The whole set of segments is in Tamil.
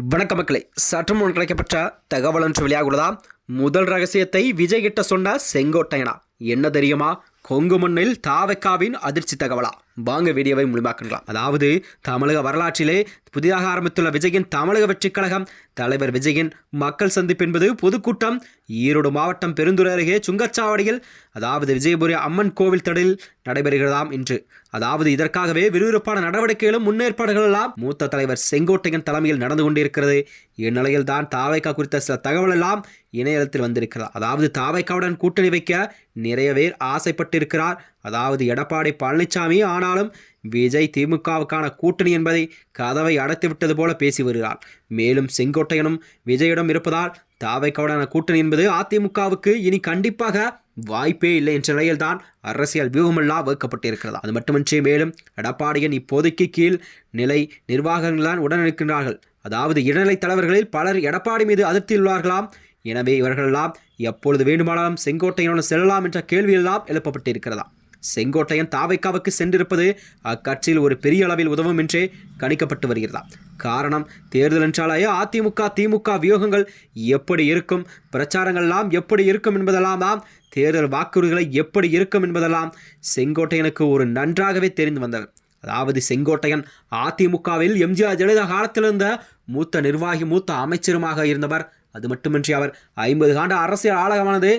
வணக்க மக்களை. சற்று முன் கிடைக்கப்பட்ட தகவல் ஒன்று வெளியாகுள்ளதா முதல் ரகசியத்தை விஜய் கிட்ட சொன்ன செங்கோட்டையனா. என்ன தெரியுமா? கொங்கு மண்ணில் தாவக்காவின் அதிர்ச்சி தகவலா? வாங்க வீடியோவை முழுமாக்கலாம் அதாவது தமிழக வரலாற்றிலே புதிதாக ஆரம்பித்துள்ள விஜயின் தமிழக வெற்றிக் கழகம் தலைவர் விஜயின் மக்கள் சந்திப்பு என்பது பொதுக்கூட்டம். ஈரோடு மாவட்டம் பெருந்துறை அருகே சுங்கச்சாவடியில் அதாவது விஜயபுரி அம்மன் கோவில் தடலில் நடைபெறுகிறதாம் இன்று. அதாவது இதற்காகவே விறுவிறுப்பான நடவடிக்கைகளும் முன்னேற்பாடுகள் எல்லாம் மூத்த தலைவர் செங்கோட்டையன் தலைமையில் நடந்து கொண்டிருக்கிறது. இந்நிலையில் தான் தாவைக்கா குறித்த சில தகவல் எல்லாம் இணையதளத்தில் வந்திருக்கிறது. அதாவது தாவைக்காவுடன் கூட்டணி வைக்க நிறைய பேர் ஆசைப்பட்டிருக்கிறார். அதாவது எடப்பாடி பழனிசாமி ஆனாலும் விஜய் திமுகவுக்கான கூட்டணி என்பதை கதவை அடைத்துவிட்டது போல பேசி வருகிறார். மேலும் செங்கோட்டையனும் விஜயிடம் இருப்பதால் தாவைக்காவுடான கூட்டணி என்பது அதிமுகவுக்கு இனி கண்டிப்பாக வாய்ப்பே இல்லை என்ற நிலையில்தான் அரசியல் வியூகமெல்லாம் வகுக்கப்பட்டிருக்கிறது அது மட்டுமின்றி மேலும் எடப்பாடியின் இப்போதைக்கு கீழ் நிலை நிர்வாகங்கள்தான் உடன் இருக்கின்றார்கள் அதாவது இடைநிலை தலைவர்களில் பலர் எடப்பாடி மீது அதிருப்தியில் உள்ளார்களாம் எனவே இவர்களெல்லாம் எப்பொழுது வேண்டுமானாலும் செங்கோட்டையினுடன் செல்லலாம் என்ற கேள்வியெல்லாம் எழுப்பப்பட்டிருக்கிறதா? செங்கோட்டையன் தாவைக்காவுக்கு சென்றிருப்பது அக்கட்சியில் ஒரு பெரிய அளவில் உதவும் என்றே கணிக்கப்பட்டு வருகிறதா? காரணம் தேர்தல் என்றாலே அதிமுக திமுக வியூகங்கள் எப்படி இருக்கும் பிரச்சாரங்கள்லாம் எப்படி இருக்கும் என்பதெல்லாம் தான் தேர்தல் வாக்குறுதிகளை எப்படி இருக்கும் என்பதெல்லாம் செங்கோட்டையனுக்கு ஒரு நன்றாகவே தெரிந்து வந்தவர் அதாவது செங்கோட்டையன் அதிமுகவில் எம்ஜிஆர் ஜெயலலிதா காலத்தில் இருந்த மூத்த நிர்வாகி மூத்த அமைச்சருமாக இருந்தவர் அது மட்டுமின்றி அவர் ஐம்பது ஆண்டு அரசியல் ஆலகமானது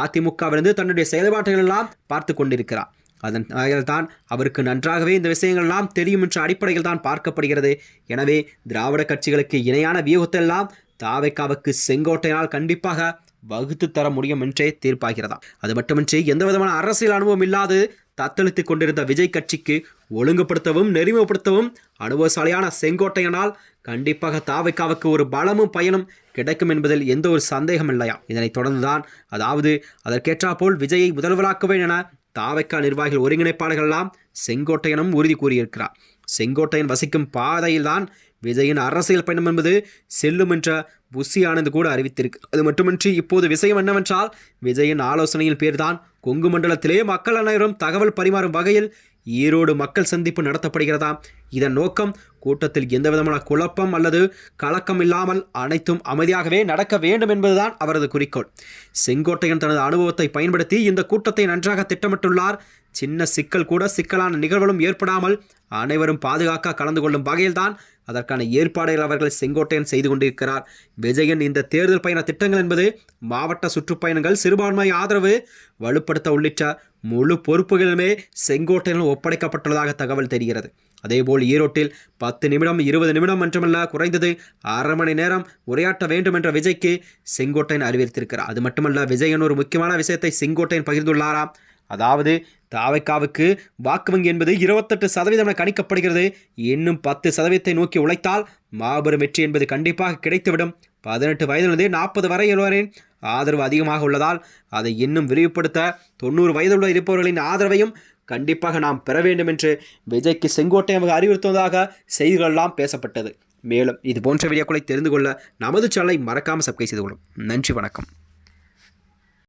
அதிமுகவிலிருந்து தன்னுடைய செயல்பாடுகள் எல்லாம் பார்த்து கொண்டிருக்கிறார். அதன் தான் அவருக்கு நன்றாகவே இந்த விஷயங்கள் எல்லாம் தெரியும் என்ற அடிப்படையில் தான் பார்க்கப்படுகிறது. எனவே திராவிட கட்சிகளுக்கு இணையான வியூகத்தெல்லாம் தாவைக்காவுக்கு செங்கோட்டையினால் கண்டிப்பாக வகுத்து தர முடியும் என்றே தீர்ப்பாகிறதா. அது மட்டுமின்றி எந்த விதமான அரசியல் அனுபவம் இல்லாது தத்தளித்து கொண்டிருந்த விஜய் கட்சிக்கு ஒழுங்குபடுத்தவும் நெறிமுகப்படுத்தவும் அனுபவசாலியான செங்கோட்டையனால் கண்டிப்பாக தாவைக்காவுக்கு ஒரு பலமும் பயனும் கிடைக்கும் என்பதில் எந்த ஒரு சந்தேகம் இல்லையா? இதனைத் தொடர்ந்துதான் அதாவது அதற்கேற்றாப்போல் விஜயை முதல்வராக்குவேன் என தாவைக்கா நிர்வாகிகள் ஒருங்கிணைப்பாளர்கள் எல்லாம் செங்கோட்டையனும் உறுதி கூறியிருக்கிறார். செங்கோட்டையன் வசிக்கும் பாதையில்தான் விஜயின் அரசியல் பயணம் என்பது செல்லும் என்ற புஷி ஆனந்த் கூட அறிவித்திருக்கு. அது மட்டுமின்றி இப்போது விஷயம் என்னவென்றால் விஜயின் ஆலோசனையின் பேர்தான் கொங்கு மண்டலத்திலே மக்கள் அனைவரும் தகவல் பரிமாறும் வகையில் ஈரோடு மக்கள் சந்திப்பு நடத்தப்படுகிறதாம். இதன் நோக்கம் கூட்டத்தில் எந்தவிதமான குழப்பம் அல்லது கலக்கம் இல்லாமல் அனைத்தும் அமைதியாகவே நடக்க வேண்டும் என்பதுதான் அவரது குறிக்கோள். செங்கோட்டையன் தனது அனுபவத்தை பயன்படுத்தி இந்த கூட்டத்தை நன்றாக திட்டமிட்டுள்ளார். சின்ன சிக்கல் கூட சிக்கலான நிகழ்வுகளும் ஏற்படாமல் அனைவரும் பாதுகாக்க கலந்து கொள்ளும் வகையில்தான் அதற்கான ஏற்பாடுகள் அவர்கள் செங்கோட்டையன் செய்து கொண்டிருக்கிறார். விஜயன் இந்த தேர்தல் பயண திட்டங்கள் என்பது மாவட்ட சுற்றுப்பயணங்கள் சிறுபான்மை ஆதரவு வலுப்படுத்த உள்ளிட்ட முழு பொறுப்புகளுமே செங்கோட்டையன் ஒப்படைக்கப்பட்டுள்ளதாக தகவல் தெரிகிறது. அதேபோல் ஈரோட்டில் பத்து நிமிடம் இருபது நிமிடம் மட்டுமல்ல குறைந்தது அரை மணி நேரம் உரையாற்ற வேண்டும் என்ற விஜய்க்கு செங்கோட்டையன் அறிவித்திருக்கிறார் அது மட்டுமல்ல விஜயன் ஒரு முக்கியமான விஷயத்தை செங்கோட்டையன் பகிர்ந்துள்ளாராம். அதாவது தாவைக்காவுக்கு வாக்கு வங்கி என்பது இருபத்தெட்டு சதவீதம் என கணிக்கப்படுகிறது. இன்னும் பத்து சதவீதத்தை நோக்கி உழைத்தால் மாபெரும் வெற்றி என்பது கண்டிப்பாக கிடைத்துவிடும். பதினெட்டு வயதிலிருந்தே நாற்பது வரை இருவரேன் ஆதரவு அதிகமாக உள்ளதால் அதை இன்னும் விரிவுபடுத்த தொண்ணூறு வயதுள்ள இருப்பவர்களின் ஆதரவையும் கண்டிப்பாக நாம் பெற வேண்டும் என்று விஜய்க்கு செங்கோட்டையன் அறிவுறுத்துவதாக செய்திகளெல்லாம் பேசப்பட்டது. மேலும் இது போன்ற வீடியோக்களை தெரிந்து கொள்ள நமது சேனலை மறக்காமல் சப்ஸ்கிரைப் செய்து கொள்ளும். நன்றி வணக்கம்.